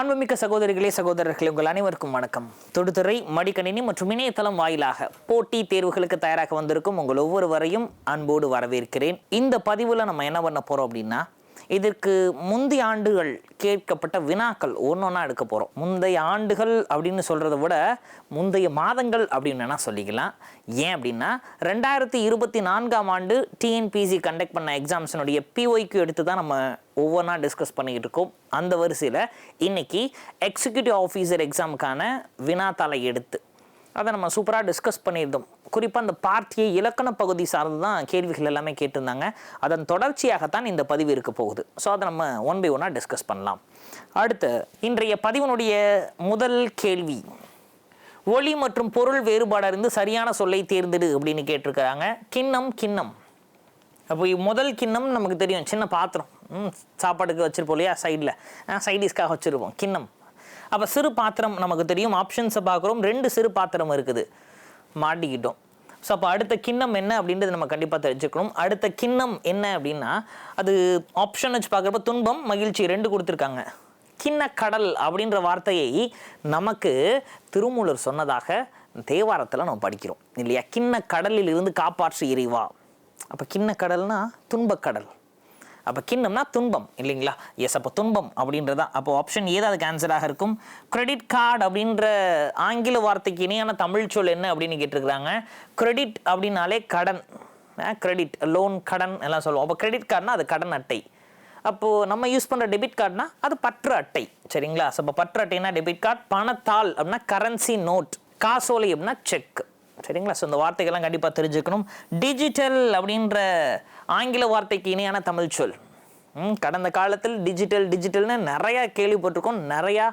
அன்புமிக்க சகோதரிகளே சகோதரர்களே உங்கள் அனைவருக்கும் வணக்கம். தொடுதுறை மடிக்கணினி மற்றும் இணையதளம் வாயிலாக போட்டி தேர்வுகளுக்கு தயாராக வந்திருக்கும் உங்கள் ஒவ்வொருவரையும் அன்போடு வரவேற்கிறேன். இந்த பதிவில் நம்ம என்ன பண்ண போகிறோம் அப்படின்னா இதற்கு முந்தைய ஆண்டுகள் கேட்கப்பட்ட வினாக்கள் ஒன்றொன்னா எடுக்க போகிறோம் முந்தைய ஆண்டுகள் அப்படின்னு சொல்கிறத விட முந்தைய மாதங்கள் அப்படின்னு வேணால் சொல்லிக்கலாம். ஏன் அப்படின்னா ரெண்டாயிரத்தி இருபத்தி நான்காம் ஆண்டு டிஎன்பிசி கண்டக்ட் பண்ண எக்ஸாம்ஸினுடைய பிஒய்க்கு எடுத்து தான் நம்ம ஒவ்வொன்றா டிஸ்கஸ் பண்ணிக்கிட்டு இருக்கோம். அந்த வரிசையில் இன்றைக்கி எக்ஸிக்யூட்டிவ் ஆஃபீஸர் எக்ஸாமுக்கான வினாத்தாளை எடுத்து அதை நம்ம சூப்பராக டிஸ்கஸ் பண்ணியிருந்தோம். குறிப்பாக அந்த பார்ட்டியை இலக்கண பகுதி சார்ந்து தான் கேள்விகள் எல்லாமே கேட்டிருந்தாங்க. அதன் தொடர்ச்சியாகத்தான் இந்த பதிவு இருக்க போகுது. ஸோ அதை நம்ம ஒன் பை ஒன்னாக டிஸ்கஸ் பண்ணலாம். அடுத்து இன்றைய பதிவினுடைய முதல் கேள்வி. ஒளி மற்றும் பொருள் வேறுபாடு அறிந்து சரியான சொல்லை தேர்ந்தெடு அப்படின்னு கேட்டிருக்கிறாங்க. கிண்ணம் கிண்ணம். அப்போ முதல் கிண்ணம் நமக்கு தெரியும். சின்ன பாத்திரம். ம், சாப்பாட்டுக்கு வச்சிருப்போம் இல்லையா? சைடில் சைடிஸ்க்காக வச்சுருப்போம். கிண்ணம். அப்போ சிறு பாத்திரம் நமக்கு தெரியும். ஆப்ஷன்ஸை பார்க்குறோம். ரெண்டு சிறு பாத்திரம் இருக்குது. மாட்டிக்கிட்டோம். ஸோ அப்போ அடுத்த கிண்ணம் என்ன அப்படின்றது நம்ம கண்டிப்பாக தெரிஞ்சுக்கணும். அடுத்த கிண்ணம் என்ன அப்படின்னா அது ஆப்ஷன் வச்சு பார்க்குறப்ப துன்பம் மகிழ்ச்சி ரெண்டு கொடுத்துருக்காங்க. கிண்ண கடல் அப்படின்ற வார்த்தையை நமக்கு திருமூலர் சொன்னதாக தேவாரத்தில் நம்ம படிக்கிறோம். இல்லையா? கிண்ண கடலில் இருந்து காப்பாற்று இறைவா. அப்போ கிண்ண கடல்னா துன்பக்கடல். அப்போ கிண்ணம்னா துன்பம் இல்லைங்களா? எஸ் அப்போ துன்பம் அப்படின்றதா. அப்போ ஆப்ஷன் ஏது அதுக்கு ஆன்சராக இருக்கும். கிரெடிட் கார்டு அப்படின்ற ஆங்கில வார்த்தைக்கு இணையான தமிழ் சொல் என்ன அப்படின்னு கேட்டிருக்கிறாங்க. கிரெடிட் அப்படின்னாலே கடன். கிரெடிட் லோன் கடன் எல்லாம் சொல்லுவோம். அப்போ கிரெடிட் கார்டுனா அது கடன் அட்டை. அப்போது நம்ம யூஸ் பண்ணுற டெபிட் கார்டுனா அது பற்று அட்டை. சரிங்களா? ஸோ இப்போ பற்று அட்டைனா டெபிட் கார்டு பணத்தாள் அப்படின்னா கரன்சி நோட் காசோலை அப்படின்னா செக் சரிங்களா? ஸோ இந்த வார்த்தைகள்லாம் கண்டிப்பாக தெரிஞ்சுக்கணும். டிஜிட்டல் அப்படின்ற ஆங்கில வார்த்தைக்கு இணையான தமிழ் சொல். ம், கடந்த காலத்தில் டிஜிட்டல் டிஜிட்டல்னு நிறையா கேள்விப்பட்டிருக்கோம். நிறையா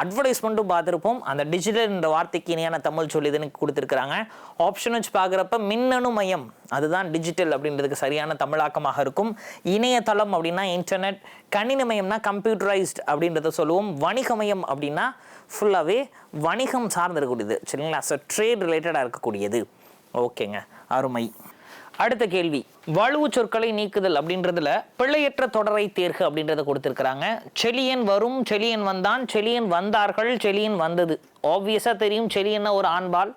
அட்வர்டைஸ்மெண்ட்டும் பார்த்துருப்போம். அந்த டிஜிட்டல் என்ற வார்த்தைக்கு இணையான தமிழ் சொல் இதுன்னு கொடுத்துருக்குறாங்க. ஆப்ஷன் வச்சு பார்க்குறப்ப மின்னணு மையம். அதுதான் டிஜிட்டல் அப்படின்றதுக்கு சரியான தமிழாக்கமாக இருக்கும். இணையதளம் அப்படின்னா இன்டர்நெட் கணினி மையம்னா கம்ப்யூட்டரைஸ்ட் அப்படின்றத சொல்லுவோம். வணிக மையம் அப்படின்னா ஃபுல்லாகவே வணிகம் சார்ந்து இருக்கக்கூடியது சரிங்களா? ஸோ ட்ரேட் ரிலேட்டடாக இருக்கக்கூடியது. ஓகேங்க. அருமை. அடுத்த கேள்வி. வலுவு சொற்களை நீக்குதல் அப்படின்றதுல பிள்ளையற்ற தொடரை தேர்க அப்படின்றத கொடுத்துருக்குறாங்க. செலியன் வரும் செலியன் வந்தான் செலியன் வந்தார்கள் செலியன் வந்தது. ஆப்வியஸாக தெரியும் செலியன்னா ஒரு ஆண்பால்.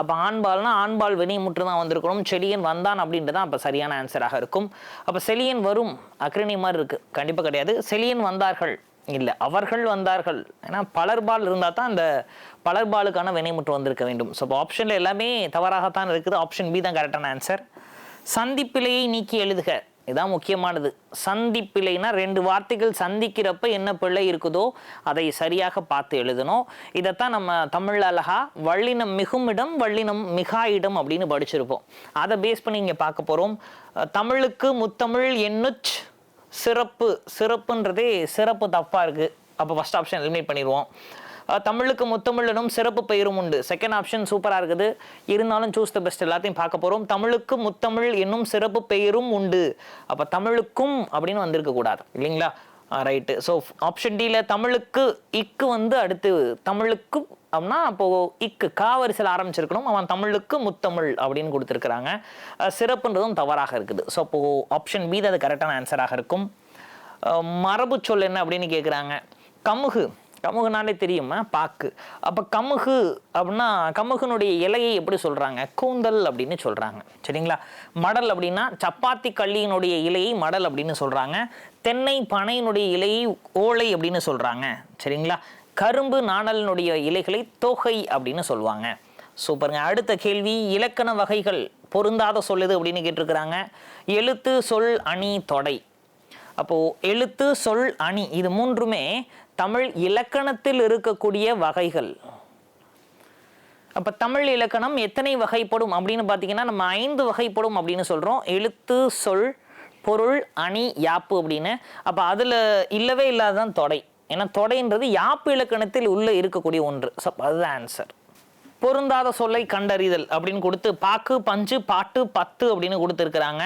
அப்போ ஆண்பால்னா ஆண்பால் வினைமுற்று தான் வந்திருக்கணும். செலியன் வந்தான் அப்படின்றது அப்போ சரியான ஆன்சராக இருக்கும். அப்போ செலியன் வரும் அக்ரணி மாதிரி இருக்குது கண்டிப்பாக கிடையாது. செலியன் வந்தார்கள். இல்லை அவர்கள் வந்தார்கள். ஏன்னா பலர்பால் இருந்தால் தான் அந்த பலர்பாலுக்கான வினைமுற்று வந்திருக்க வேண்டும். ஸோ இப்போ ஆப்ஷனில் எல்லாமே தவறாகத்தான் இருக்குது. ஆப்ஷன் பி தான் கரெக்டான ஆன்சர் சந்திப்பிலையை நீக்கி எழுதுக. இதுதான் முக்கியமானது. சந்திப்பிலைனா ரெண்டு வார்த்தைகள் சந்திக்கிறப்ப என்ன பிள்ளை இருக்குதோ அதை சரியாக பார்த்து எழுதணும். இதைத்தான் நம்ம தமிழ் அழகா வள்ளினம் மிகுமிடம் வள்ளினம் மிகாயிடம் அப்படின்னு படிச்சிருப்போம். அதை பேஸ் பண்ணி இங்கே பார்க்க போகிறோம் தமிழுக்கு முத்தமிழ் என்னுச் சிறப்பு சிறப்புன்றதே சிறப்பு தப்பாக இருக்குது அப்போ ஃபஸ்ட் ஆப்ஷன் எலிமினேட் பண்ணிடுவோம். தமிழுக்கு முத்தமிழனும் சிறப்பு பெயரும் உண்டு. செகண்ட் ஆப்ஷன் சூப்பராக இருக்குது. இருந்தாலும் சூஸ் த பெஸ்ட் எல்லாத்தையும் பார்க்க போகிறோம் தமிழுக்கு முத்தமிழ் என்னும் சிறப்பு பெயரும் உண்டு. அப்போ தமிழுக்கும் அப்படின்னு வந்திருக்க கூடாது. இல்லைங்களா? ரைட்டு ஸோ ஆப்ஷன் டியில் தமிழுக்கு இக்கு வந்து அடுத்து தமிழுக்கு அப்படின்னா அப்போது இக்கு காவரிசையில் ஆரம்பிச்சிருக்கணும். அவன் தமிழுக்கு முத்தமிழ் அப்படின்னு கொடுத்துருக்குறாங்க. சிறப்புன்றதும் தவறாக இருக்குது. ஸோ அப்போது ஆப்ஷன் பி அது கரெக்டான ஆன்சராக இருக்கும். மரபு சொல் என்ன அப்படின்னு கேட்குறாங்க கமுகு. கமுகுனாலே தெரியுமா? பாக்கு. அப்போ கமுகு அப்படின்னா கமுகுனுடைய இலையை எப்படி சொல்கிறாங்க கூந்தல் அப்படின்னு சொல்கிறாங்க சரிங்களா? மடல் அப்படின்னா சப்பாத்தி கள்ளியினுடைய இலையை மடல் அப்படின்னு சொல்கிறாங்க தென்னை பனையினுடைய இலையை ஓலை அப்படின்னு சொல்கிறாங்க சரிங்களா? கரும்பு நாணலினுடைய இலைகளை தொகை அப்படின்னு சொல்லுவாங்க. சூப்பருங்க அடுத்த கேள்வி இலக்கண வகைகள் பொருந்தாத சொல்லுது அப்படின்னு கேட்டிருக்கிறாங்க. எழுத்து சொல் அணி தொடை. அப்போது எழுத்து சொல் அணி இது மூன்றுமே தமிழ் இலக்கணத்தில் இருக்கக்கூடிய வகைகள். அப்போ தமிழ் இலக்கணம் எத்தனை வகைப்படும் அப்படின்னு பார்த்தீங்கன்னா நம்ம ஐந்து வகைப்படும் அப்படின்னு சொல்கிறோம் எழுத்து சொல் பொருள் அணி யாப்பு அப்படின்னு. அப்போ அதில் இல்லவே இல்லாததான் தொடை. ஏன்னா தொடைன்றது யாப்பு இலக்கணத்தில் உள்ள இருக்கக்கூடிய ஒன்று. ஸோ அதுதான் ஆன்சர் பொருந்தாத சொல்லை கண்டறிதல் அப்படின்னு கொடுத்து பாக்கு பஞ்சு பாட்டு பத்து அப்படின்னு கொடுத்துருக்குறாங்க.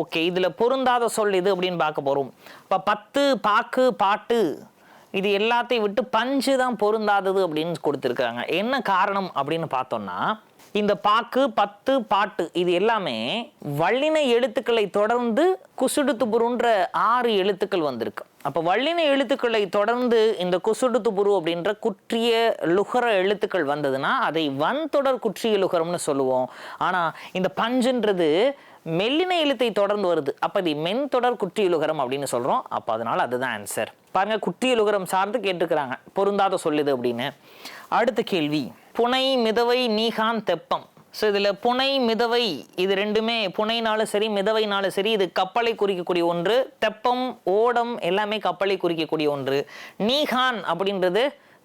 ஓகே இதில் பொருந்தாத சொல் இது அப்படின்னு பார்க்க போகிறோம் இப்போ பத்து பாக்கு பாட்டு இது எல்லாத்தையும் விட்டு பஞ்சு தான் பொருந்தாதது அப்படின்னு கொடுத்துருக்காங்க என்ன காரணம் அப்படின்னு பார்த்தோம்னா இந்த பாக்கு பத்து பாட்டு இது எல்லாமே வல்லின எழுத்துக்களை தொடர்ந்து குசுடுத்து புருன்ற ஆறு எழுத்துக்கள் வந்திருக்கு. அப்போ வல்லின எழுத்துக்களை தொடர்ந்து இந்த குசுடு துபுரு அப்படின்ற குற்றிய லுகர எழுத்துக்கள் வந்ததுன்னா அதை வன் தொடர் குற்றிய லுகரம்னு சொல்லுவோம். ஆனால் இந்த பஞ்சுன்றது மெல்லின எழுத்தை தொடர்ந்து வருது. அப்போ இது மென் தொடர் குற்றியலுகரம் அப்படின்னு சொல்கிறோம் அப்போ அதனால அதுதான் ஆன்சர் பாருங்கள் குற்றியலுகரம் சார்ந்து கேட்டுக்கிறாங்க பொருந்தாத சொல்லுது அப்படின்னு. அடுத்த கேள்வி. புனை மிதவை நீகான் தெப்பம். ஸோ இதில் புனை மிதவை இது ரெண்டுமே புனைனாலும் சரி மிதவைனாலும் சரி இது கப்பலை குறிக்கக்கூடிய ஒன்று தெப்பம் ஓடம் எல்லாமே கப்பலை குறிக்கக்கூடிய ஒன்று. நீகான் அப்படின்றது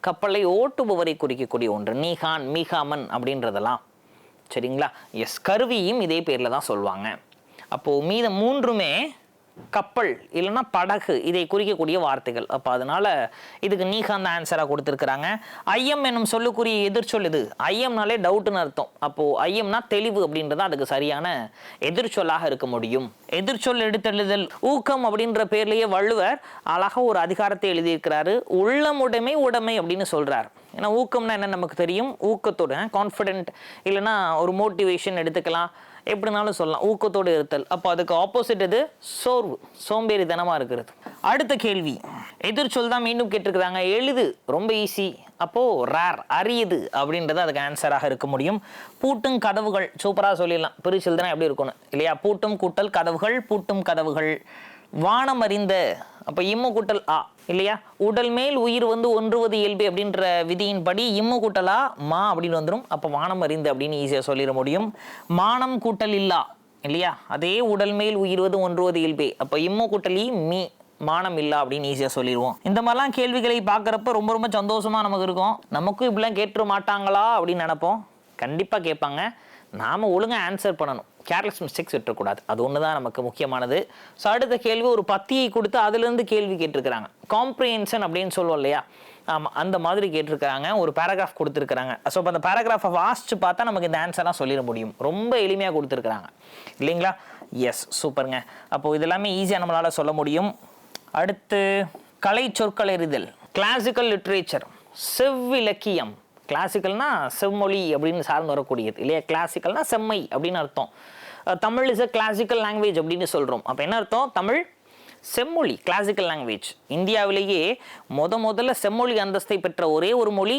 கப்பலை ஓட்டுபவரை குறிக்கக்கூடிய ஒன்று. நீகான் மீகாமன் அப்படின்றதெல்லாம். சரிங்களா? எஸ் கருவியும் இதே பேரில் தான் சொல்லுவாங்க அப்போது மீத மூன்றுமே கப்பல் இல்லைன்னா படகு இதை குறிக்கக்கூடிய வார்த்தைகள். அப்போ அதனால இதுக்கு நீகாந்த ஆன்சராக கொடுத்துருக்குறாங்க. ஐயம் என்னும் சொல்லுக்குரிய எதிர்ச்சொல் இது. ஐயம்னாலே டவுட்டுன்னு அர்த்தம். அப்போது ஐயம்னா தெளிவு அப்படின்றது அதுக்கு சரியான எதிர்ச்சொல்லாக இருக்க முடியும். எதிர்ச்சொல் எடுத்தெழுதல் ஊக்கம் அப்படின்ற பேர்லேயே வள்ளுவர் அழகாக ஒரு அதிகாரத்தை எழுதியிருக்கிறாரு. உள்ளமுடைமை உடைமை அப்படின்னு சொல்கிறார் ஏன்னா ஊக்கம்னா என்ன நமக்கு தெரியும்? ஊக்கத்தோட கான்ஃபிடென்ட் இல்லைன்னா ஒரு மோட்டிவேஷன் எடுத்துக்கலாம். எப்படினாலும் சொல்லலாம். ஊக்கத்தோடு இருத்தல். அப்போ அதுக்கு ஆப்போசிட் இது சோர்வு. சோம்பேறித்தனமாக இருக்கிறது. அடுத்த கேள்வி. எதிர்ச்சொல் தான் மீண்டும் கேட்டிருக்கிறாங்க. எழுது. ரொம்ப ஈஸி அப்போது ரேர் அரியது அப்படின்றது அதுக்கு ஆன்சராக இருக்க முடியும். பூட்டும் கதவுகள். சூப்பராக சொல்லிடலாம். பிரிச்சல் தானே எப்படி இருக்கணும். இல்லையா? பூட்டும் கூட்டல் கதவுகள் பூட்டும் கதவுகள். வானம் அறிந்த அப்போ இம்மு கூட்டல் ஆ இல்லையா? உடல் மேல் உயிர் வந்து ஒன்றுவது இயல்பு அப்படின்ற விதியின்படி இம்மு கூட்டலா மா அப்படின்னு வந்துடும் அப்போ வானம் அறிந்து அப்படின்னு ஈஸியாக சொல்லிட முடியும். மானம் கூட்டல் இல்லா இல்லையா? அதே உடல் மேல் உயிர்வது ஒன்றுவது இயல்பே. அப்போ இம்மு கூட்டலி மீ மானம் இல்லை அப்படின்னு ஈஸியாக சொல்லிடுவோம். இந்த மாதிரிலாம் கேள்விகளை பார்க்குறப்ப ரொம்ப ரொம்ப சந்தோஷமாக நமக்கு இருக்கும். நமக்கும் இப்படிலாம் கேட்டுற மாட்டாங்களா அப்படின்னு நினைப்போம். கண்டிப்பாக கேட்பாங்க. நாம் ஒழுங்காக ஆன்சர் பண்ணணும். கேர்லெஸ் மிஸ்டேக்ஸ் விட்டுறக்கூடாது. அது ஒன்று தான் நமக்கு முக்கியமானது. ஸோ அடுத்த கேள்வி ஒரு பத்தியை கொடுத்து அதுலேருந்து கேள்வி கேட்டிருக்கிறாங்க. காம்ப்ரிஹென்ஷன் அப்படின்னு சொல்லுவோம் இல்லையா? ஆமாம் அந்த மாதிரி கேட்டிருக்கிறாங்க. ஒரு பேராகிராஃப் கொடுத்துருக்குறாங்க. ஸோ இப்போ அந்த பேராகிராஃபை வாசிச்சு பார்த்தா நமக்கு இந்த ஆன்சர்லாம் சொல்லிட முடியும். ரொம்ப எளிமையாக கொடுத்துருக்குறாங்க. இல்லைங்களா? எஸ் சூப்பருங்க அப்போது இதெல்லாமே ஈஸியாக நம்மளால் சொல்ல முடியும். அடுத்து கலை சொற்களறிதல் கிளாசிக்கல் லிட்ரேச்சர் செவ்விலக்கியம். கிளாசிக்கல்னா செம்மொழி அப்படின்னு சார்ந்து வரக்கூடியது. இல்லையா? கிளாசிக்கல்னா செம்மை அப்படின்னு அர்த்தம். Tamil is a classical language அப்படின்னு சொல்கிறோம் அப்போ என்ன அர்த்தம்? தமிழ் செம்மொழி கிளாசிக்கல் லாங்குவேஜ் இந்தியாவிலேயே முத முதல்ல செம்மொழி அந்தஸ்தை பெற்ற ஒரே ஒரு மொழி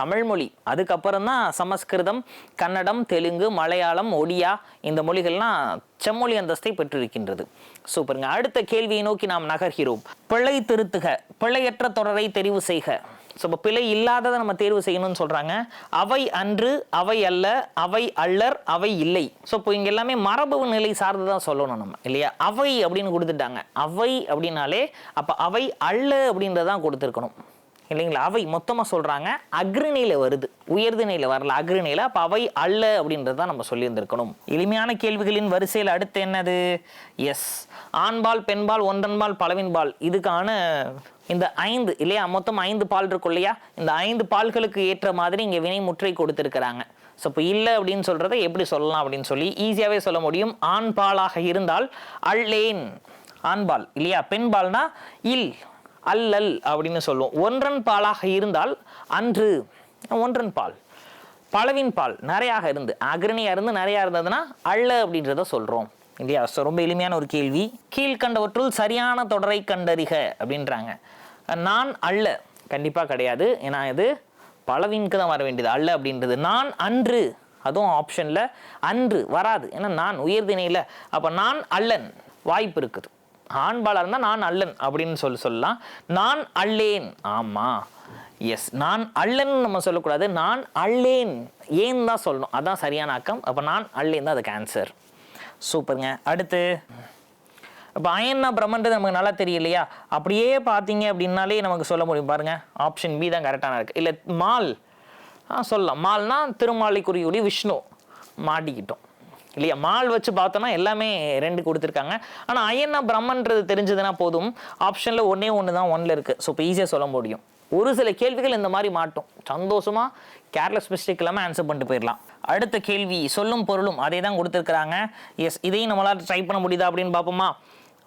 தமிழ் மொழி. அதுக்கப்புறம் தான் சமஸ்கிருதம் கன்னடம் தெலுங்கு மலையாளம் ஒடியா இந்த மொழிகள்லாம் செம்மொழி அந்தஸ்தை பெற்றிருக்கின்றது. சூப்பருங்க அடுத்த கேள்வியை நோக்கி நாம் நகர்கிறோம். பிழை திருத்துக பிழையற்ற தொடரை தெரிவு செய்க. ஸோ இப்போ பிழை இல்லாததை நம்ம தேர்வு செய்யணும்னு சொல்கிறாங்க அவை அன்று அவை அல்ல அவை அல்லர் அவை இல்லை. ஸோ இப்போ இங்கே எல்லாமே மரபு நிலை சார்ந்து தான் சொல்லணும் நம்ம இல்லையா? அவை அப்படின்னு கொடுத்துட்டாங்க. அவை அப்படின்னாலே அப்போ அவை அல்ல அப்படின்றதான் கொடுத்துருக்கணும். இல்லைங்களா? அவை மொத்தமாக சொல்கிறாங்க அக்ரிணையில் வருது. உயர்திணையில் வரல. அக்ரிணையில் அப்போ அவை அல்ல அப்படின்றது தான் நம்ம சொல்லியிருந்திருக்கணும். எளிமையான கேள்விகளின் வரிசையில் அடுத்து என்னது? எஸ் ஆண்பால் பெண்பால் ஒன்றன்பால் பலவின்பால். இதுக்கான இந்த ஐந்து இல்லையா? மொத்தம் ஐந்து பால் இருக்கும் இல்லையா? இந்த ஐந்து பால்களுக்கு ஏற்ற மாதிரி இங்கே வினை முற்றை கொடுத்துருக்குறாங்க. ஸோ இப்போ இல்லை அப்படின்னு சொல்கிறத எப்படி சொல்லலாம் அப்படின்னு சொல்லி ஈஸியாகவே சொல்ல முடியும். ஆண் பாலாக இருந்தால் அல்லேன். ஆண்பால் இல்லையா? பெண்பால்னா இல் அல்லல் அப்படின்னு சொல்லுவோம். ஒன்றன் பாலாக இருந்தால் அன்று ஒன்றன் பால். பலவின் பால் நிறையாக இருந்து அக்ரணியாக இருந்து நிறையா இருந்ததுன்னா அள்ள அப்படின்றத சொல்கிறோம் இல்லையா? ஸோ ரொம்ப எளிமையான ஒரு கேள்வி. கீழ்கண்டவற்றுள் சரியான தொடரை கண்டறிக அப்படின்றாங்க. நான் அல்ல. கண்டிப்பாக கிடையாது. ஏன்னா இது பலவீனுக்கு தான் வர வேண்டியது. அல்ல அப்படின்றது நான் அன்று. அதுவும் ஆப்ஷனில் அன்று வராது. ஏன்னா நான் உயர்தினையில் அப்போ நான் அல்லன். வாய்ப்பு இருக்குது. ஆண்பாலாக இருந்தால் நான் அல்லன் அப்படின்னு சொல்லி சொல்லலாம். நான் அல்லேன். ஆமாம் எஸ் நான் அல்லன்னு நம்ம சொல்லக்கூடாது. நான் அல்லேன். ஏன் தான் சொல்லணும். அதான் சரியான அக்கம் அப்போ நான் அல்லேன் தான் அதுக்கு ஆன்சர் சூப்பருங்க. அடுத்து இப்போ அயன்னா பிரம்மன்றது நமக்கு நல்லா தெரியலையா? அப்படியே பார்த்தீங்க அப்படின்னாலே நமக்கு சொல்ல முடியும். பாருங்க ஆப்ஷன் பி தான் கரெக்டான இருக்கு. இல்லை மால். ஆ சொல்லலாம். மால்னா திருமாலை விஷ்ணு. மாட்டிக்கிட்டோம். இல்லையா? மால் வச்சு பார்த்தோன்னா எல்லாமே ரெண்டு கொடுத்துருக்காங்க. ஆனால் அயன்னா பிரம்மன்றது தெரிஞ்சதுன்னா போதும். ஆப்ஷனில் ஒன்றே ஒன்று தான் ஒன்றில் இருக்குது ஸோ இப்போ ஈஸியாக சொல்ல முடியும். ஒரு சில கேள்விகள் இந்த மாதிரி மாட்டும். சந்தோஷமா கேர்லெஸ் மிஸ்டேக் இல்லாமல் ஆன்சர் பண்ணிட்டு போயிடலாம். அடுத்த கேள்வி சொல்லும் பொருளும் அதே தான் கொடுத்துருக்குறாங்க. எஸ் இதையும் நம்மளால் ட்ரை பண்ண முடியுதா அப்படின்னு பார்ப்போமா?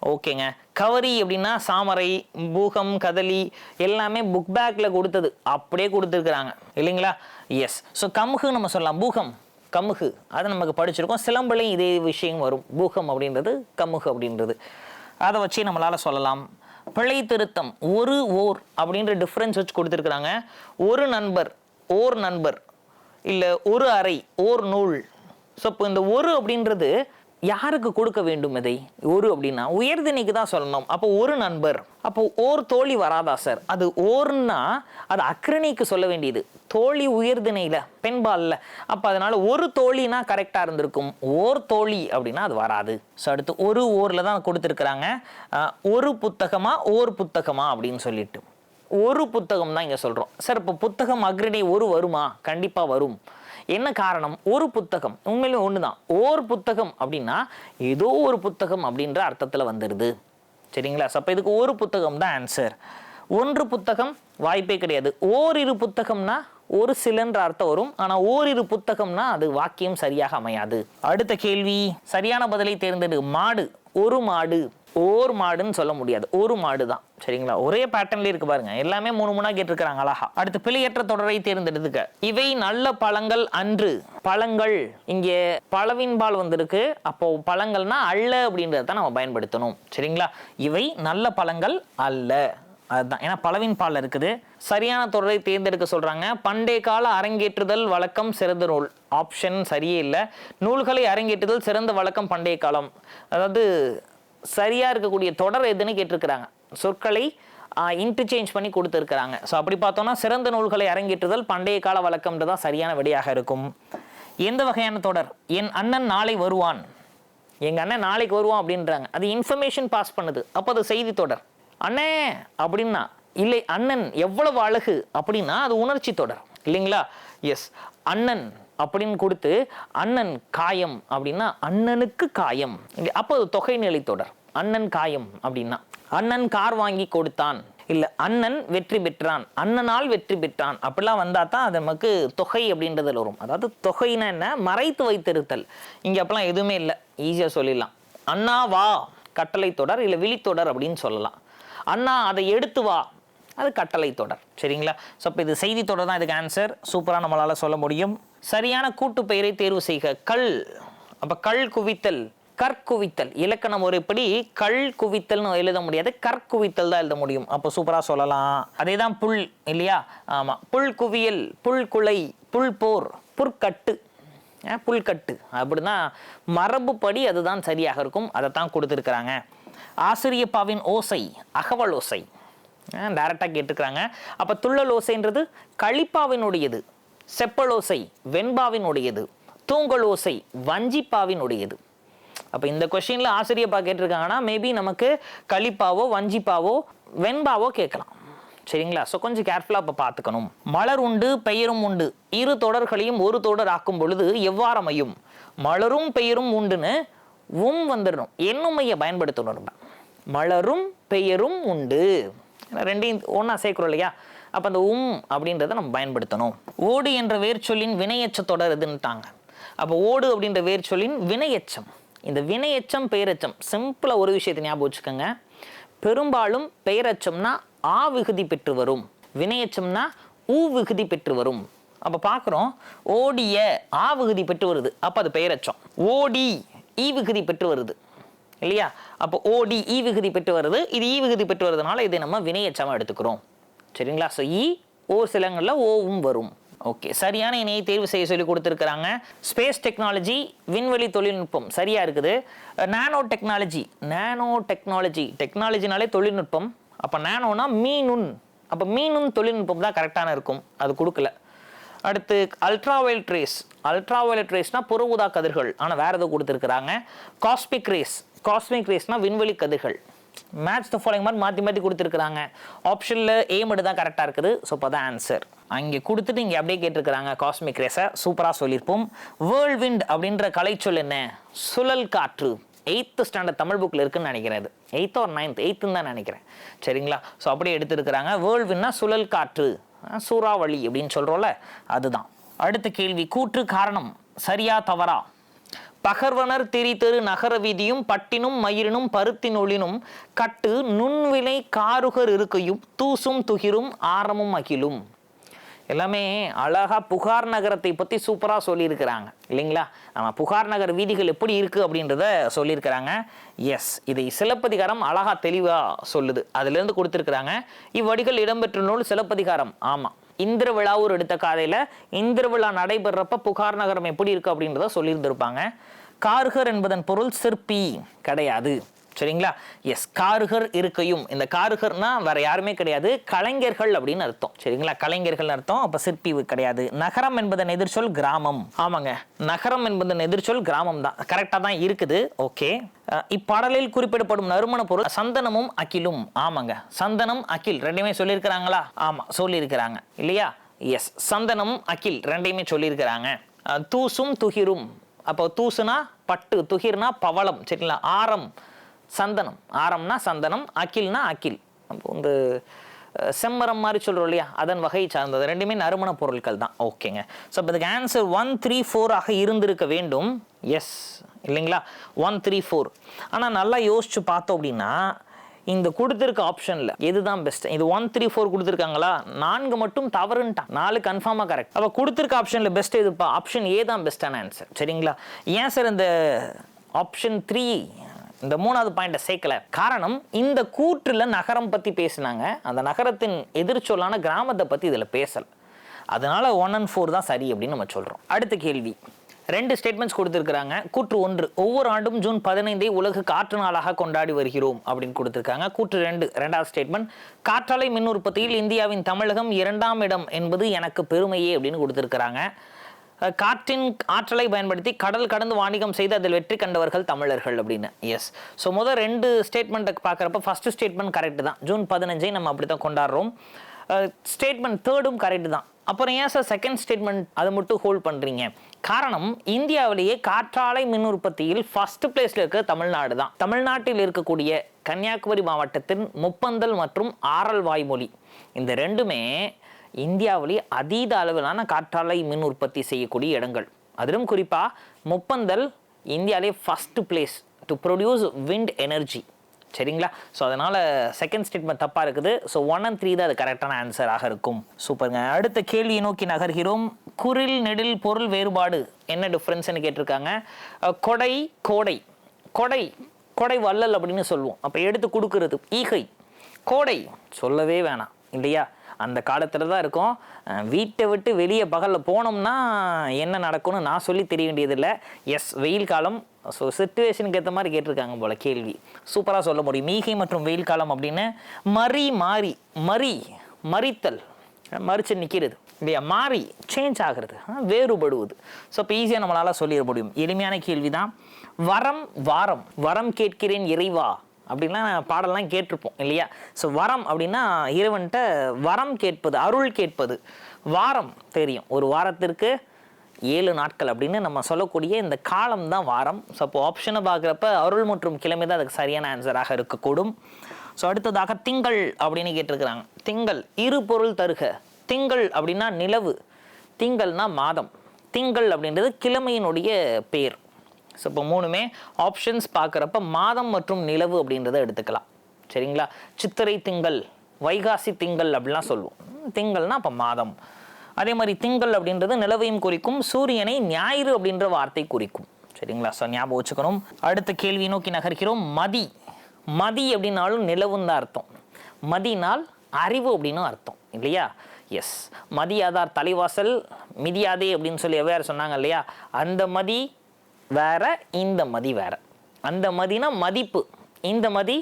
ஓகேங்க. கவரி அப்படின்னா சாமரை பூகம் கதலி எல்லாமே புக் பேக்கில் கொடுத்தது. அப்படியே கொடுத்துருக்குறாங்க. இல்லைங்களா? எஸ் ஸோ கமுகு நம்ம சொல்லலாம். பூகம் கமுகு. அதை நமக்கு படிச்சிருக்கோம். சிலம்பலையும் இதே விஷயம் வரும். பூகம் அப்படின்றது கமுகு அப்படின்றது. அதை வச்சு நம்மளால் சொல்லலாம். பிழை திருத்தம் ஒரு ஓர் அப்படின்ற டிஃப்ரென்ஸ் வச்சு கொடுத்துருக்குறாங்க. ஒரு நண்பர் ஓர் நண்பர். இல்லை ஒரு அறை ஓர் நூல். ஸோ இப்போ இந்த ஒரு அப்படின்றது யாருக்கு கொடுக்க வேண்டும் இதை? ஒரு அப்படின்னா உயர்திணைக்கு தான் சொல்லணும். அப்போ ஒரு நண்பர் அப்போ ஓர் தோழி வராதா சார்? அது ஓர்னா அது அக்ரணிக்கு சொல்ல வேண்டியது. தோழி உயர்திணையில் பெண்பாலில். அப்போ அதனால ஒரு தோழினா கரெக்டாக இருந்திருக்கும். ஓர் தோழி அப்படின்னா அது வராது. ஸோ அடுத்து ஒரு ஓரில் தான் கொடுத்துருக்குறாங்க. ஒரு புத்தகமா ஓர் புத்தகமா அப்படின்னு சொல்லிட்டு. ஒரு புத்தகம் தான் இங்கே சொல்கிறோம் சார் இப்போ புத்தகம் அக்ரணி ஒரு வருமா? கண்டிப்பாக வரும். என்ன காரணம்? ஒரு புத்தகம். உண்மையிலும் ஒன்று தான் ஓர் புத்தகம் அப்படின்னா ஏதோ ஒரு புத்தகம் அப்படின்ற அர்த்தத்தில் வந்துடுது சரிங்களா? ஸோ அப்போ இதுக்கு ஒரு புத்தகம் தான் ஆன்சர் ஒன்று புத்தகம் வாய்ப்பே கிடையாது. ஓரிரு புத்தகம்னா ஒரு சிலன்ற அர்த்தம் வரும். ஆனால் ஓரிரு புத்தகம்னா அது வாக்கியம் சரியாக அமையாது. அடுத்த கேள்வி. சரியான பதிலை தேர்ந்தெடு. மாடு. ஒரு மாடு. ஓர் மாடுன்னு சொல்ல முடியாது. ஒரு மாடு தான் சரிங்களா? ஒரே பேட்டர்ன்ல இருக்கு பாருங்க. எல்லாமே மூணு மூணா கேட்டிருக்கிறாங்க அழகா. அடுத்து பிழையற்ற தொடரை தேர்ந்தெடுத்துக்க. இவை நல்ல பழங்கள் அன்று. பழங்கள். இங்கே பழவின்பால் வந்திருக்கு. அப்போ பழங்கள்னா அல்ல அப்படின்றத தான் நம்ம பயன்படுத்தணும். சரிங்களா? இவை நல்ல பழங்கள் அல்ல. அதுதான். ஏன்னா பழவின் பால் இருக்குது. சரியான தொடரை தேர்ந்தெடுக்க சொல்றாங்க. பண்டைய கால அரங்கேற்றுதல் வழக்கம் சிறந்த நூல். ஆப்ஷன் சரியே இல்லை. நூல்களை அரங்கேற்றுதல் சிறந்த வழக்கம் பண்டைய காலம். அதாவது சரியா இருக்கக்கூடிய தொடர் எதுன்னு கேட்டிருக்கிறாங்க. சொற்களை இன்டர்சேஞ்ச் பண்ணி கொடுத்துருக்குறாங்க. ஸோ அப்படி பார்த்தோம்னா சிறந்த நூல்களை அரங்கேற்றுதல் பண்டைய கால வழக்கம்ன்றது தான் சரியான விடையாக இருக்கும். எந்த வகையான தொடர்? என் அண்ணன் நாளை வருவான். எங்கள் அண்ணன் நாளைக்கு வருவான் அப்படின்றாங்க. அது இன்ஃபர்மேஷன் பாஸ் பண்ணுது. அப்போ அது செய்தி தொடர். அண்ணே அப்படின்னா இல்லை அண்ணன் எவ்வளவு அழகு அப்படின்னா அது உணர்ச்சி தொடர். இல்லைங்களா? எஸ் அண்ணன் அப்படின்னு கொடுத்து அண்ணன் காயம் அப்படின்னா அண்ணனுக்கு காயம். அப்போ அது தொகைநிலை தொடர். அண்ணன் காயம் அப்படின்னா அண்ணன் கார் வாங்கி கொடுத்தான். இல்ல அண்ணன் வெற்றி பெற்றான். அண்ணனால் வெற்றி பெற்றான். அப்படிலாம் வந்தா தான் அது நமக்கு தொகை அப்படின்றதுல வரும். அதாவது தொகைனா என்ன? மறைத்து வைத்திருத்தல். இங்க அப்பெல்லாம் எதுவுமே இல்லை. ஈஸியா சொல்லிடலாம். அண்ணா வா கட்டளை தொடர் இல்ல விழித்தொடர் அப்படின்னு சொல்லலாம். அண்ணா அதை எடுத்து வா. அது கட்டளை தொடர். சரிங்களா? ஸோ இப்போ இது செய்தி தொடர் தான் இதுக்கு ஆன்சர் சூப்பராக நம்மளால் சொல்ல முடியும். சரியான கூட்டு பெயரை தேர்வு செய்க. கல். அப்போ கல் குவித்தல் கற்குவித்தல் இலக்கண முறைப்படி கல் குவித்தல்னு எழுத முடியாது. கற்குவித்தல் தான் எழுத முடியும். அப்போ சூப்பராக சொல்லலாம். அதே தான் புல் இல்லையா? ஆமாம் புல் குவியல் புல் குலை புல் போர் புற்கட்டு. புல்கட்டு. அப்படின்னா மரபுப்படி அதுதான் சரியாக இருக்கும். அதை தான் கொடுத்துருக்குறாங்க. ஆசிரியப்பாவின் ஓசை அகவல் ஓசை. டைரக்டாக கேட்டுக்கிறாங்க அப்போ துள்ளல் ஓசைன்றது களிப்பாவினுடையது செப்பலோசை வெண்பாவினுடையது தூங்கலோசை வஞ்சிப்பாவினுடையது. அப்போ இந்த கொஷினில் ஆசிரியப்பா கேட்டிருக்காங்கன்னா மேபி நமக்கு களிப்பாவோ வஞ்சிப்பாவோ வெண்பாவோ கேட்கலாம். சரிங்களா? ஸோ கொஞ்சம் கேர்ஃபுல்லாக இப்போ பார்த்துக்கணும். மலர் உண்டு பெயரும் உண்டு. இரு தொடர்களையும் ஒரு தொடர் ஆக்கும் பொழுது எவ்வாறு அமையும்? மலரும் பெயரும் உண்டுன்னு உம் வந்துடணும். எண்ணுமையை பயன்படுத்தணும் நம்ம. மலரும் பெயரும் உண்டு. ரெண்டையும் ஒன்றா சேர்க்குறோம் இல்லையா? அப்போ அந்த உம் அப்படின்றத நம்ம பயன்படுத்தணும். ஓடு என்ற வேர்ச்சொல்லின் வினையச்ச தொடர் இதுன்ட்டாங்க அப்போ ஓடு அப்படின்ற வேர்ச்சொல்லின் வினையச்சம். இந்த வினையச்சம் பெயரச்சம் சிம்பிளாக ஒரு விஷயத்தை ஞாபகம் வச்சுக்கோங்க. பெரும்பாலும் பெயரச்சம்னா ஆ விகுதி பெற்று வரும். வினையச்சம்னா ஊ விகுதி பெற்று வரும். அப்போ பார்க்குறோம் ஓடிய ஆ விகுதி பெற்று வருது. அப்போ அது பெயரச்சம் ஓடி ஈ விகுதி பெற்று வருது. இல்லையா? அப்போ ஓடி ஈ விகுதி பெற்று வருது. இது ஈ விகுதி பெற்று வருதுனால இதை நம்ம வினையச்சமாக எடுத்துக்கிறோம். சரிங்களா? ஸோ ஈ e, ஓர் சிலங்களில் ஓவும் வரும். ஓகே சரியான இணையை தேர்வு செய்ய சொல்லி கொடுத்துருக்குறாங்க. ஸ்பேஸ் டெக்னாலஜி விண்வெளி தொழில்நுட்பம். சரியாக இருக்குது? நானோ டெக்னாலஜி நானோ டெக்னாலஜி டெக்னாலஜினாலே தொழில்நுட்பம். அப்போ நானோனா மீனுன். அப்போ மீனுன் தொழில்நுட்பம் தான் கரெக்டான இருக்கும். அது கொடுக்கல. அடுத்து அல்ட்ராவயலட் ரேஸ் அல்ட்ராவயலட் ரேஸ்னால் புற ஊதா கதிர்கள். ஆனால் வேறு ஏதோ கொடுத்துருக்குறாங்க. காஸ்மிக் ரேஸ் காஸ்மிக் ரேஸ்னால் விண்வெளி கதிர்கள். மேட்ச் த ஃபாலோயிங் மாதிரி மாற்றி மாற்றி கொடுத்துருக்குறாங்க. ஆப்ஷனில் ஏ மட்டும் தான் கரெக்டாக இருக்குது. ஸோ இப்போ தான் ஆன்சர் அங்கே கொடுத்துட்டு இங்கே அப்படியே கேட்டிருக்கிறாங்க. காஸ்மிக் ரேஸை சூப்பராக சொல்லியிருப்போம். வேர்ல்ட் விண்ட் அப்படின்ற கலைச்சொல் என்ன? சுழல் காற்று. எயித்து ஸ்டாண்டர்ட் தமிழ் புக்கில் இருக்குன்னு நினைக்கிறேன் இது எயித் ஒரு நைன்த் எயித்துன்னு தான் நினைக்கிறேன். சரிங்களா? ஸோ அப்படியே எடுத்துருக்கிறாங்க. வேர்ல்ட் வின்னா சுழல் காற்று. சூறாவளி அப்படின்னு சொல்கிறோம்ல அதுதான். அடுத்த கேள்வி கூற்று காரணம் சரியா தவறா? பகர்வனர் திரிதரு நகர வீதியும் பட்டினும் மயிரினும் பருத்தின் ஒளினும் கட்டு நுண்விலை காருகர் இருக்கையும் தூசும் துகிரும் ஆரமும் அகிலும். எல்லாமே அழகா புகார் நகரத்தை பற்றி சூப்பராக சொல்லியிருக்கிறாங்க. இல்லைங்களா? ஆமாம் புகார் நகர் வீதிகள் எப்படி இருக்கு அப்படின்றத சொல்லியிருக்கிறாங்க. எஸ் இதை சிலப்பதிகாரம் அழகா தெளிவாக சொல்லுது. அதுலேருந்து கொடுத்துருக்குறாங்க. இவ்வடிகள் இடம்பெற்ற நூல் சிலப்பதிகாரம். ஆமாம் இந்திர விழாவூர் எடுத்த காதையில் இந்திர விழா நடைபெறப்ப புகார் நகரம் எப்படி இருக்கு அப்படின்றத சொல்லியிருந்திருப்பாங்க. கார்கர் என்பதன் பொருள் சிற்பி கிடையாது. சரிங்களா? எஸ் காருகர் இருக்கையும். இந்த காருகர்னா வேற யாருமே கிடையாது. கலைஞர்கள் அப்படின்னு அர்த்தம். சரிங்களா? கலைஞர்கள் அர்த்தம். அப்ப சிற்பி கிடையாது. நகரம் என்பதன் எதிர்ச்சொல் கிராமம். ஆமாங்க. நகரம் என்பதன் எதிர்ச்சொல் கிராமம் தான் கரெக்டாக தான் இருக்குது. ஓகே இப்பாடலில் குறிப்பிடப்படும் நறுமண பொருள் சந்தனமும் அகிலும். ஆமாங்க. சந்தனம் அகில் ரெண்டுமே சொல்லியிருக்கிறாங்களா? ஆமா சொல்லியிருக்கிறாங்க. இல்லையா? எஸ் சந்தனம் அகில் ரெண்டையுமே சொல்லியிருக்கிறாங்க. தூசும் துகிரும். அப்போ தூசுனா பட்டு துகிர்னா பவளம். சரிங்களா? ஆரம். சந்தனம். ஆரம்னா சந்தனம் அக்கில்னா அக்கில் நம்ம இந்த செம்மரம் மாதிரி சொல்கிறோம் இல்லையா? அதன் வகை சார்ந்தது. ரெண்டுமே நறுமண பொருட்கள் தான். ஓகேங்க. ஸோ இப்போ இதுக்கு ஆன்சர் ஒன் த்ரீ ஃபோராக இருந்திருக்க வேண்டும். எஸ் இல்லைங்களா? ஒன் த்ரீ ஃபோர் ஆனால் நல்லா யோசிச்சு பார்த்தோம் அப்படின்னா இந்த கொடுத்துருக்க ஆப்ஷனில் எதுதான் பெஸ்ட் இது ஒன் த்ரீ ஃபோர் கொடுத்துருக்காங்களா? நான்கு மட்டும் தவறுன்ட்டான். நாலு கன்ஃபார்மாக கரெக்ட் அப்போ கொடுத்துருக்க ஆப்ஷனில் பெஸ்ட் எதுப்பா? ஆப்ஷன் ஏ தான் பெஸ்ட்டான ஆன்சர் சரிங்களா? ஏன் சார் இந்த ஆப்ஷன் த்ரீ இந்த மூணாவது பாயிண்ட்டை சேர்க்கல. காரணம் இந்த கூற்றுல நகரம் பற்றி பேசினாங்க. அந்த நகரத்தின் எதிர்ச்சொல்லான கிராமத்தை பற்றி இதில் பேசலை. அதனால ஒன் அண்ட் ஃபோர் தான் சரி அப்படின்னு நம்ம சொல்கிறோம் அடுத்த கேள்வி. ரெண்டு ஸ்டேட்மெண்ட்ஸ் கொடுத்துருக்காங்க கூற்று ஒன்று ஒவ்வொரு ஆண்டும் ஜூன் பதினைந்தை உலக காற்று நாளாக கொண்டாடி வருகிறோம் அப்படின்னு கொடுத்துருக்காங்க. கூற்று ரெண்டு ரெண்டாவது ஸ்டேட்மெண்ட் காற்றாலை மின் உற்பத்தியில் இந்தியாவின் தமிழகம் இரண்டாம் இடம் என்பது எனக்கு பெருமையே அப்படின்னு கொடுத்துருக்காங்க காற்றின் ஆற்றலை பயன்படுத்தி கடல் கடந்து வாணிகம் செய்து அதில் வெற்றி கண்டவர்கள் தமிழர்கள் அப்படின்னு. எஸ் ஸோ முதல் ரெண்டு ஸ்டேட்மெண்ட்டை பார்க்குறப்ப ஃபஸ்ட்டு ஸ்டேட்மெண்ட் கரெக்டு தான். ஜூன் பதினஞ்சை நம்ம அப்படி தான் கொண்டாடுறோம் ஸ்டேட்மெண்ட் தேர்டும் கரெக்டு தான். அப்புறம் ஏன் சார் செகண்ட் ஸ்டேட்மெண்ட் அதை மட்டும் ஹோல்ட் பண்ணுறீங்க காரணம் இந்தியாவிலேயே காற்றாலை மின் உற்பத்தியில் ஃபர்ஸ்ட் பிளேஸில் இருக்க தமிழ்நாடு தான். தமிழ்நாட்டில் இருக்கக்கூடிய கன்னியாகுமரி மாவட்டத்தின் முப்பந்தல் மற்றும் ஆரல் வாய்மொழி. இந்த ரெண்டுமே இந்தியாவிலே அதீத அளவிலான காற்றாலை மின் உற்பத்தி செய்யக்கூடிய இடங்கள். அதிலும் குறிப்பாக முப்பந்தல் இந்தியாவிலே first place to produce wind energy சரிங்களா? ஸோ அதனால் செகண்ட் ஸ்டேட்மெண்ட் தப்பாக இருக்குது. ஸோ ஒன் அண்ட் த்ரீ தான் அது கரெக்டான ஆன்சராக இருக்கும். சூப்பருங்க அடுத்த கேள்வியை நோக்கி நகர்கிறோம். குரில் நெடில் பொருள் வேறுபாடு என்ன டிஃப்ரென்ஸ்னு கேட்டிருக்காங்க. கொடை கோடை. கொடை கொடை வள்ளல் அப்படின்னு சொல்லுவோம். அப்போ எடுத்து கொடுக்கறது ஈகை. கோடை சொல்லவே வேணாம். இல்லையா? அந்த காலத்தில் தான் இருக்கும். வீட்டை விட்டு வெளியே பகலில் போனோம்னா என்ன நடக்கும்னு நான் சொல்லி தெரிய வேண்டியதில்லை. எஸ் வெயில் காலம். ஸோ சுச்சுவேஷனுக்கு ஏற்ற மாதிரி கேட்டிருக்காங்க போல் கேள்வி. சூப்பராக சொல்ல முடியும். மீகை மற்றும் வெயில் காலம் அப்படின்னு மறி மாறி மறி மறித்தல் மறித்து நிற்கிறது இல்லையா? மாறி சேஞ்ச் ஆகிறது. வேறுபடுவது. ஸோ இப்போ ஈஸியாக நம்மளால் சொல்லிட முடியும். எளிமையான கேள்வி தான் வரம் வாரம். வரம் கேட்கிறேன் இறைவா. அப்படின்லாம் பாடலாம் கேட்டிருப்போம் இல்லையா? ஸோ வரம் அப்படின்னா இறைவன்கிட்ட வரம் கேட்பது அருள் கேட்பது. வாரம் தெரியும். ஒரு வாரத்திற்கு ஏழு நாட்கள் அப்படின்னு நம்ம சொல்லக்கூடிய இந்த காலம் தான் வாரம். ஸோ அப்போ ஆப்ஷனை பார்க்குறப்ப அருள் மற்றும் கிழமை தான் அதுக்கு சரியான ஆன்சராக இருக்கக்கூடும். ஸோ அடுத்ததாக திங்கள் அப்படின்னு கேட்டிருக்கிறாங்க. திங்கள் இரு பொருள் தருக. திங்கள் அப்படின்னா நிலவு. திங்கள்னா மாதம். திங்கள் அப்படின்றது கிழமையினுடைய பேர். ஸோ இப்போ மூணுமே ஆப்ஷன்ஸ் பார்க்குறப்ப மாதம் மற்றும் நிலவு அப்படின்றத எடுத்துக்கலாம். சரிங்களா? சித்திரை திங்கள் வைகாசி திங்கள் அப்படிலாம் சொல்லுவோம். திங்கள்னா அப்போ மாதம். அதே மாதிரி திங்கள் அப்படின்றது நிலவையும் குறிக்கும் சூரியனை ஞாயிறு அப்படின்ற வார்த்தை குறிக்கும். சரிங்களா? ஸோ ஞாபகம் வச்சுக்கணும். அடுத்த கேள்வி நோக்கி நகர்கிறோம். மதி. மதி அப்படின்னாலும் நிலவுன்னு தான் அர்த்தம். மதினால் அறிவு அப்படின்னும் அர்த்தம். இல்லையா? எஸ் மதியாதார் தலைவாசல் மிதியாதே அப்படின்னு சொல்லி எவ்வாறு சொன்னாங்க இல்லையா? அந்த மதி வேற இந்த மதி வேற. அந்த மதினா மதிப்பு இந்த மதி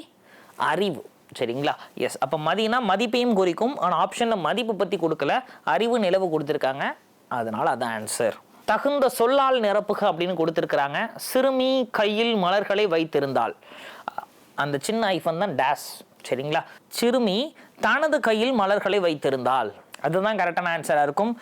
அறிவு. சரிங்களா? எஸ் அப்போ மதினா மதிப்பையும் குறிக்கும். ஆனால் ஆப்ஷனில் மதிப்பு பற்றி கொடுக்கல. அறிவு நிலவு கொடுத்துருக்காங்க. அதனால் அதான் ஆன்சர் தகுந்த சொல்லால் நிரப்புக அப்படின்னு கொடுத்துருக்குறாங்க. சிறுமி கையில் மலர்களை வைத்திருந்தால் அந்த சின்ன ஐஃபன் தான் டேஸ் சரிங்களா? சிறுமி தனது கையில் மலர்களை வைத்திருந்தால் அதுதான் கரெக்டான ஆன்சராக இருக்கும்.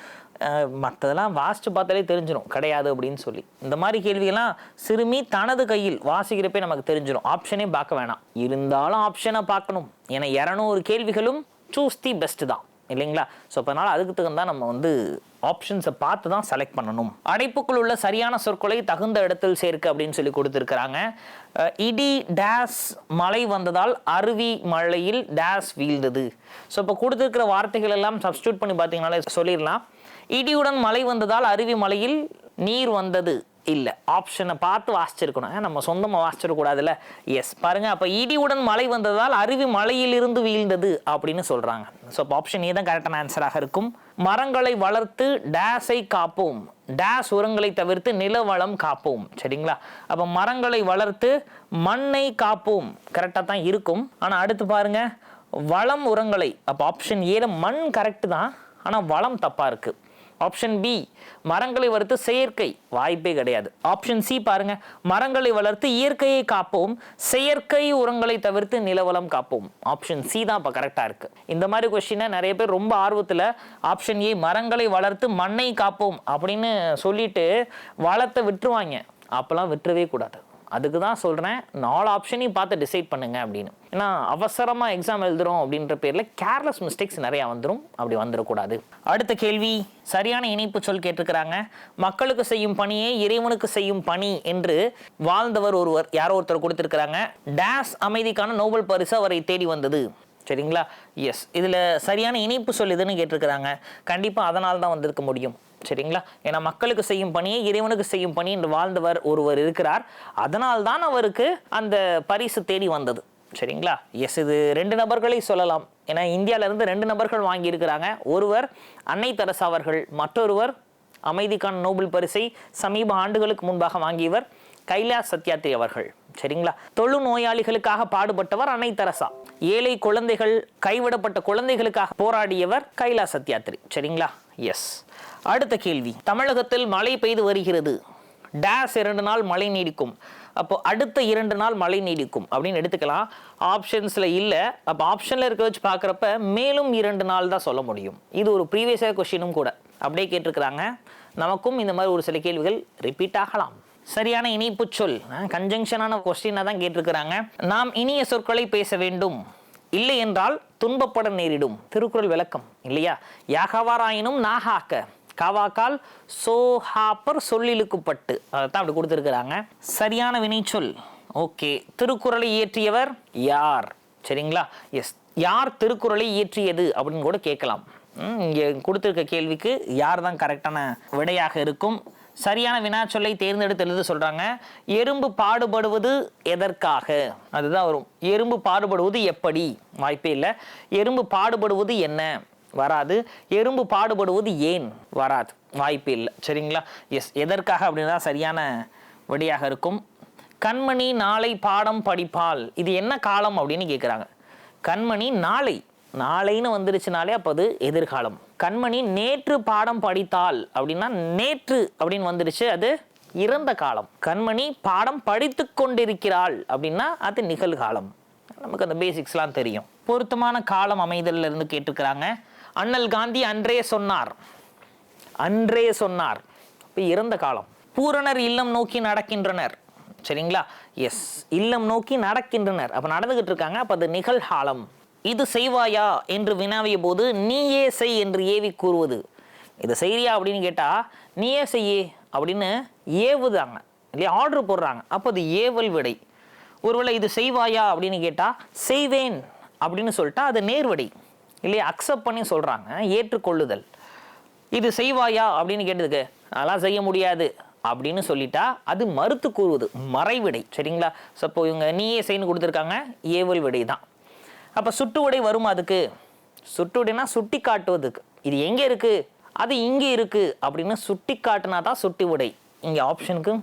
மற்றதெல்லாம் வாசித்து பார்த்தாலே தெரிஞ்சிடும் கிடையாது அப்படின்னு சொல்லி. இந்த மாதிரி கேள்வியெல்லாம் சிறுமி தனது கையில் வாசிக்கிறப்பே நமக்கு தெரிஞ்சிடும் ஆப்ஷனே பார்க்க வேணாம். இருந்தாலும் ஆப்ஷனை பார்க்கணும். ஏன்னா இரநூறு கேள்விகளும் சூஸ் தி பெஸ்ட் தான். இல்லைங்களா? ஸோ அதனால் அதுக்கு தகுந்தா நம்ம வந்து ஆப்ஷன்ஸை பார்த்து தான் செலக்ட் பண்ணணும். அடைப்புக்குள் உள்ள சரியான சொற்களை தகுந்த இடத்தில் சேர்க்க அப்படின்னு சொல்லி கொடுத்துருக்குறாங்க. இடி டேஸ் மழை வந்ததால் அருவி மழையில் டேஸ் வீழ்ந்தது. ஸோ இப்போ கொடுத்துருக்கிற வார்த்தைகள் எல்லாம் சப்ஸ்டியூட் பண்ணி பார்த்தீங்கனாலே சொல்லிடலாம். இடியுடன் மழை வந்ததால் அருவி மலையில் நீர் வந்தது இல்லை. ஆப்ஷனை பார்த்து வாசிச்சிருக்கணும். நம்ம சொந்தமாக வாசிச்சிடக்கூடாதுல்ல? எஸ் பாருங்க அப்போ இடியுடன் மழை வந்ததால் அருவி மலையிலிருந்து வீழ்ந்தது அப்படின்னு சொல்கிறாங்க ஸோ அப்போ ஆப்ஷன் ஏ தான் கரெக்டான ஆன்சராக இருக்கும். மரங்களை வளர்த்து டேஸை காப்போம். டேஸ் உரங்களை தவிர்த்து நிலவளம் காப்போம். சரிங்களா? அப்போ மரங்களை வளர்த்து மண்ணை காப்போம். கரெக்டாக தான் இருக்கும். ஆனால் அடுத்து பாருங்க. வளம் உரங்களை. அப்போ ஆப்ஷன் ஏல மண் கரெக்டு தான். ஆனால் வளம் தப்பாக இருக்குது ஆப்ஷன் பி மரங்களை வளர்த்து செயற்கை. வாய்ப்பே கிடையாது. ஆப்ஷன் சி பாருங்க மரங்களை வளர்த்து இயற்கையை காப்போம் செயற்கை உரங்களை தவிர்த்து நிலவளம் காப்போம். ஆப்ஷன் சி தான் இப்போ கரெக்டாக இருக்கு. இந்த மாதிரி கொஸ்டினை நிறைய பேர் ரொம்ப ஆர்வத்தில் ஆப்ஷன் ஏ மரங்களை வளர்த்து மண்ணை காப்போம் அப்படின்னு சொல்லிட்டு வளத்தை விட்டுருவாங்க. அப்போல்லாம் விட்டுறவே கூடாது. அதுக்கு தான் சொல்கிறேன் நாலு ஆப்ஷனையும் பார்த்து டிசைட் பண்ணுங்க அப்படின்னு. ஏன்னா அவசரமாக எக்ஸாம் எழுதுறோம் அப்படின்ற பேரில் கேர்லெஸ் மிஸ்டேக்ஸ் நிறையா வந்துடும் அப்படி வந்துடக்கூடாது அடுத்த கேள்வி சரியான இணைப்பு சொல் கேட்டிருக்கிறாங்க. மக்களுக்கு செய்யும் பணியே இறைவனுக்கு செய்யும் பணி என்று வாழ்ந்தவர் ஒருவர் யாரோ ஒருத்தர் கொடுத்துருக்குறாங்க. டேஸ் அமைதிக்கான நோபல் பரிசு அவரை தேடி வந்தது. சரிங்களா? எஸ் இதில் சரியான இணைப்பு சொல் எதுன்னு கேட்டிருக்கிறாங்க. கண்டிப்பாக அதனால் தான் வந்திருக்க முடியும். சரிங்களா? ஏன்னா மக்களுக்கு செய்யும் பணியை இறைவனுக்கு செய்யும் பணி என்று வாழ்ந்தவர் ஒருவர் இருக்கிறார். அதனால்தான் அவருக்கு அந்த பரிசு தேடி வந்தது. சரிங்களா? எஸ் இது ரெண்டு நபர்களை சொல்லலாம். ஏன்னா இந்தியால இருந்து ரெண்டு நபர்கள் வாங்கியிருக்கிறாங்க. ஒருவர் அன்னை தரசா அவர்கள் மற்றொருவர் அமைதிக்கான நோபல் பரிசை சமீப ஆண்டுகளுக்கு முன்பாக வாங்கியவர் கைலாஸ் சத்யாத்ரி அவர்கள். சரிங்களா? தொழு நோயாளிகளுக்காக பாடுபட்டவர் அன்னை தரசா. ஏழை குழந்தைகள் கைவிடப்பட்ட குழந்தைகளுக்காக போராடியவர் கைலாஸ் சத்யாத்ரி. சரிங்களா? எஸ் அடுத்த கேள்வி. தமிழகத்தில் மழை பெய்து வருகிறது. டேஸ் இரண்டு நாள் மழை நீடிக்கும். அப்போ அடுத்த இரண்டு நாள் மழை நீடிக்கும் அப்படின்னு எடுத்துக்கலாம். ஆப்ஷன்ஸில் இல்லை. அப்போ ஆப்ஷனில் இருக்க வச்சு பார்க்குறப்ப மேலும் இரண்டு நாள் தான் சொல்ல முடியும். இது ஒரு ப்ரீவியஸாக கொஷினும் கூட. அப்படியே கேட்டிருக்கிறாங்க. நமக்கும் இந்த மாதிரி ஒரு சில கேள்விகள் ரிப்பீட் ஆகலாம். சரியான இணைப்பு சொல். கன்ஜங்ஷனான கொஸ்டினாக தான் கேட்டிருக்கிறாங்க. நாம் இனிய சொற்களை பேச வேண்டும். இல்லை என்றால் துன்பப்பட நேரிடும். திருக்குறள் விளக்கம். இல்லையா? யாகவாராயினும் நாகாக்க. காவாக்கால் சோஹாப்பர் சொல்லிலுக்குப்பட்டு. அதைத்தான் அப்படி கொடுத்துருக்குறாங்க. சரியான வினைச்சொல். ஓகே. திருக்குறளை இயற்றியவர் யார்? சரிங்களா? எஸ் யார் திருக்குறளை இயற்றியது அப்படின்னு கூட கேட்கலாம். ம், இங்கே கொடுத்துருக்க கேள்விக்கு யார் தான் கரெக்டான விடையாக இருக்கும்? சரியான வினாச்சொல்லை தேர்ந்தெடுத்து எழுத சொல்கிறாங்க எறும்பு பாடுபடுவது எதற்காக? அதுதான் வரும். எறும்பு பாடுபடுவது எப்படி? வாய்ப்பே இல்லை. எறும்பு பாடுபடுவது என்ன? வராது. எறும்பு பாடுபடுவது ஏன் வராது? வாய்ப்பு இல்லை. சரிங்களா? எஸ் எதற்காக அப்படின்னா சரியான வழியாக இருக்கும். கண்மணி நாளை பாடம் படிப்பால் இது என்ன காலம் அப்படின்னு கேட்குறாங்க கண்மணி நாளை. நாளைன்னு வந்துருச்சுனாலே அப்போ அது எதிர்காலம். கண்மணி நேற்று பாடம் படித்தால் அப்படின்னா நேற்று அப்படின்னு வந்துருச்சு அது இறந்த காலம். கண்மணி பாடம் படித்து கொண்டிருக்கிறாள் அப்படின்னா அது நிகழ்காலம். நமக்கு அந்த பேசிக்ஸ்லாம் தெரியும். பொருத்தமான காலம் அமைதல்ல இருந்து கேட்டிருக்கிறாங்க. அண்ணல் காந்தி அன்றே சொன்னார். அன்றே சொன்னார். இப்போ இறந்த காலம். பூரணர் இல்லம் நோக்கி நடக்கின்றனர். சரிங்களா? எஸ் இல்லம் நோக்கி நடக்கின்றனர். அப்போ நடந்துகிட்டு இருக்காங்க. அப்போ அது நிகழ்காலம். இது செய்வாயா என்று வினாவிய போது நீயே செய் என்று ஏவி கூறுவது. இதை செய்றியா அப்படின்னு கேட்டால் நீயே செய்யே அப்படின்னு ஏவுதாங்க. இல்லையா? ஆர்டர் போடுறாங்க. அப்போ அது ஏவல் விடை. ஒருவேளை இது செய்வாயா அப்படின்னு கேட்டால் செய்வேன் அப்படின்னு சொல்லிட்டா அது நேர்வடை. இல்லையா? அக்செப்ட் பண்ணி சொல்கிறாங்க ஏற்றுக்கொள்ளுதல். இது செய்வாயா? அப்படின்னு கேட்டதுக்கு அதெல்லாம் செய்ய முடியாது. அப்படின்னு சொல்லிட்டா அது மறுத்து கூறுவது. மறைவிடை. சரிங்களா? சப்போ இவங்க நீயே செய்யு கொடுத்துருக்காங்க. ஏவல் விடை தான் அப்போ சுட்டு உடை வருமா அதுக்கு? சுட்டு விடைனா சுட்டி காட்டுவதுக்கு இது எங்கே இருக்குது அது இங்கே இருக்குது அப்படின்னு சுட்டி காட்டினா தான் சுட்டி உடை இங்கே ஆப்ஷனுக்கு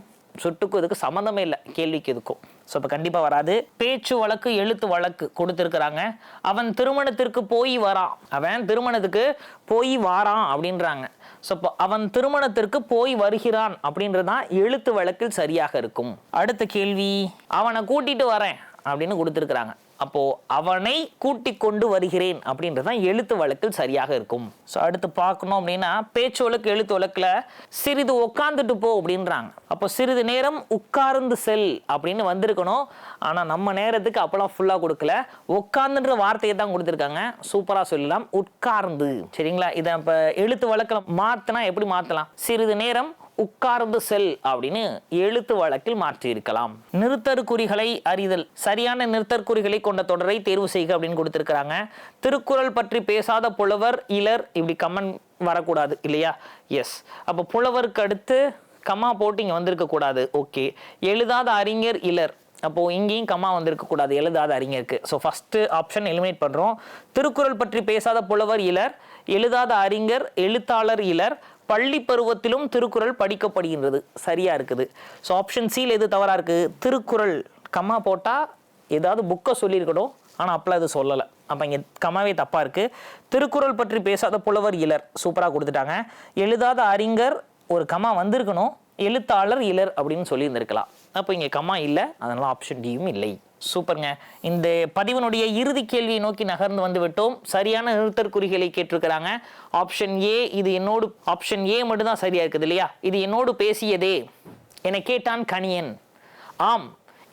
சுட்டுக்கும் இதுக்கு சம்மந்தமே இல்லை. கேள்விக்கு இதுக்கும். ஸோ இப்போ கண்டிப்பாக வராது. பேச்சு வழக்கு எழுத்து வழக்கு கொடுத்துருக்குறாங்க. அவன் திருமணத்திற்கு போய் வரான். அவன் திருமணத்துக்கு போய் வாரான் அப்படின்றாங்க. ஸோ இப்போ அவன் திருமணத்திற்கு போய் வருகிறான் அப்படின்றது தான் எழுத்து வழக்கில் சரியாக இருக்கும். அடுத்த கேள்வி. அவனை கூட்டிட்டு வரேன் அப்படின்னு கொடுத்துருக்குறாங்க. அப்போ அவனை கூட்டி கொண்டு வருகிறேன் அப்படின்றது தான் எழுத்து வழக்கில் சரியாக இருக்கும். ஸோ அடுத்து பார்க்கணும் அப்படின்னா பேச்சு வழக்கு எழுத்து வழக்கில் சிறிது உட்காந்துட்டு போ அப்படின்றாங்க. அப்போ சிறிது நேரம் உட்கார்ந்து செல் அப்படின்னு வந்திருக்கணும். ஆனால் நம்ம நேரத்துக்கு அப்போலாம் ஃபுல்லாக கொடுக்கல. உட்கார்ந்துன்ற வார்த்தையை தான் கொடுத்துருக்காங்க. சூப்பராக சொல்லலாம். உட்கார்ந்து. சரிங்களா? இதை இப்போ எழுத்து வழக்கில் மாற்றினா எப்படி மாற்றலாம் சிறிது நேரம் உட்கார்ந்து செல் அப்படின்னு எழுத்து வழக்கில் மாற்றி இருக்கலாம் நிறுத்தற்குறிகளை அறிதல். சரியான நிறுத்தற்குறிகளை கொண்ட தொடரை தேர்வு செய்க அப்படின்னு கொடுத்துருக்குறாங்க. திருக்குறள் பற்றி பேசாத புலவர் இலர் இப்படி கமன் வரக்கூடாது இல்லையா? எஸ் அப்போ புலவருக்கு அடுத்து கம்மா போட்டு இங்கே வந்திருக்கக்கூடாது ஓகே எழுதாத அறிஞர் இலர். அப்போது இங்கேயும் கம்மா வந்திருக்கக்கூடாது எழுதாத அறிஞருக்கு. ஸோ ஃபஸ்ட்டு ஆப்ஷன் எலிமினேட் பண்ணுறோம் திருக்குறள் பற்றி பேசாத புலவர் இலர். எழுதாத அறிஞர் எழுத்தாளர் இலர். பள்ளி பருவத்திலும் திருக்குறள் படிக்கப்படுகின்றது. சரியா இருக்குது. ஸோ ஆப்ஷன் சியில் எது தவறா இருக்கு? திருக்குறள் கம்மா போட்டா ஏதாவது புக்கை சொல்லியிருக்கணும். ஆனால் அப்பெல்லாம் அது சொல்லலை. அப்போ இங்கே கம்மாவே தப்பாக இருக்குது திருக்குறள் பற்றி பேசாத புலவர் இலர். சூப்பராக கொடுத்துட்டாங்க. எழுதாத அறிஞர் ஒரு கம்மா வந்திருக்கணும். எழுத்தாளர் இலர் அப்படின்னு சொல்லியிருந்திருக்கலாம். அப்போ இங்கே கம்மா இல்லை. அதனால் ஆப்ஷன் டியும் இல்லை. சூப்பருங்க. இந்த பதிவனுடைய இறுதி கேள்வியை நோக்கி நகர்ந்து வந்து விட்டோம். சரியான நிறுத்தற்குறிகளை கேட்டிருக்கிறாங்க. ஆப்ஷன் ஏ இது என்னோடு ஆப்ஷன் ஏ மட்டும்தான் சரியா இருக்குது இல்லையா? இது என்னோடு பேசியதே. என கேட்டான் கணியன். ஆம்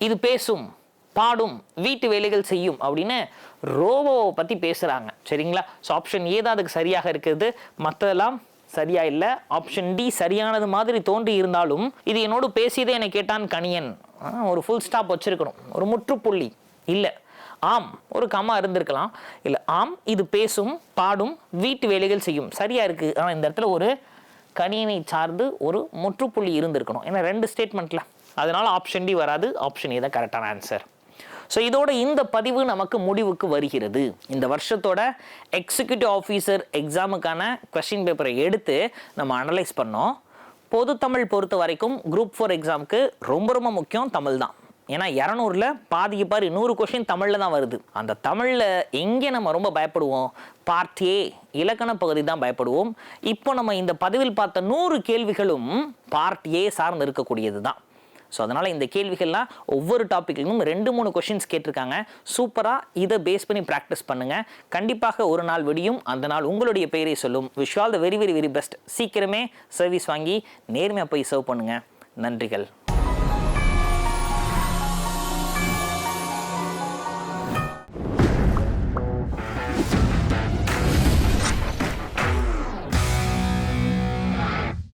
இது பேசும் பாடும் வீட்டு வேலைகள் செய்யும் அப்படின்னு ரோபோவை பற்றி பேசுகிறாங்க சரிங்களா? ஸோ ஆப்ஷன் ஏ தான் அதுக்கு சரியாக இருக்குது. மற்றதெல்லாம் சரியா இல்லை. ஆப்ஷன் டி சரியானது மாதிரி தோன்றி இருந்தாலும் இது என்னோடு பேசியதே என கேட்டான் கணியன். ஒரு ஃபுல் ஸ்டாப் வச்சிருக்கணும். ஒரு முற்றுப்புள்ளி. இல்லை. ஆம் ஒரு கமா இருந்திருக்கலாம். இல்லை ஆம் இது பேசும் பாடும் வீட்டு வேலைகள் செய்யும். சரியா இருக்கு. ஆனால் இந்த இடத்துல ஒரு கணியனை சார்ந்து ஒரு முற்றுப்புள்ளி இருந்திருக்கணும். ஏன்னா ரெண்டு ஸ்டேட்மெண்ட்ல அதனால ஆப்ஷன் டி வராது ஆப்ஷன் ஏ தான் கரெக்டான ஆன்சர் ஸோ இதோட இந்த பதிவு நமக்கு முடிவுக்கு வருகிறது. இந்த வருஷத்தோட எக்ஸிக்யூட்டிவ் ஆஃபீஸர் எக்ஸாமுக்கான கொஷின் பேப்பரை எடுத்து நம்ம அனலைஸ் பண்ணோம். பொது தமிழ் பொறுத்த வரைக்கும் குரூப் ஃபோர் எக்ஸாமுக்கு ரொம்ப ரொம்ப முக்கியம் தமிழ் தான். ஏன்னா இரநூறுல பாதிக்கு பாரு நூறு கொஷின் தமிழில் தான் வருது. அந்த தமிழில் எங்கே நம்ம ரொம்ப பயப்படுவோம்? பார்ட் ஏ இலக்கண பகுதி தான் பயப்படுவோம். இப்போ நம்ம இந்த பதிவில் பார்த்த நூறு கேள்விகளும் பார்ட் ஏ சார்ந்து இருக்கக்கூடியது தான். ஸோ அதனால் இந்த கேள்விகள்லாம் ஒவ்வொரு டாப்பிக்லையும் ரெண்டு மூணு கொஷின்ஸ் கேட்டிருக்காங்க. சூப்பராக இதை பேஸ் பண்ணி ப்ராக்டிஸ் பண்ணுங்கள் கண்டிப்பாக ஒரு நாள் விடியும் அந்த நாள் உங்களுடைய பெயரை சொல்லும். Wish all the very very very best சீக்கிரமே சர்வீஸ் வாங்கி நேர்மையாக போய் சர்வ் பண்ணுங்கள் நன்றிகள்.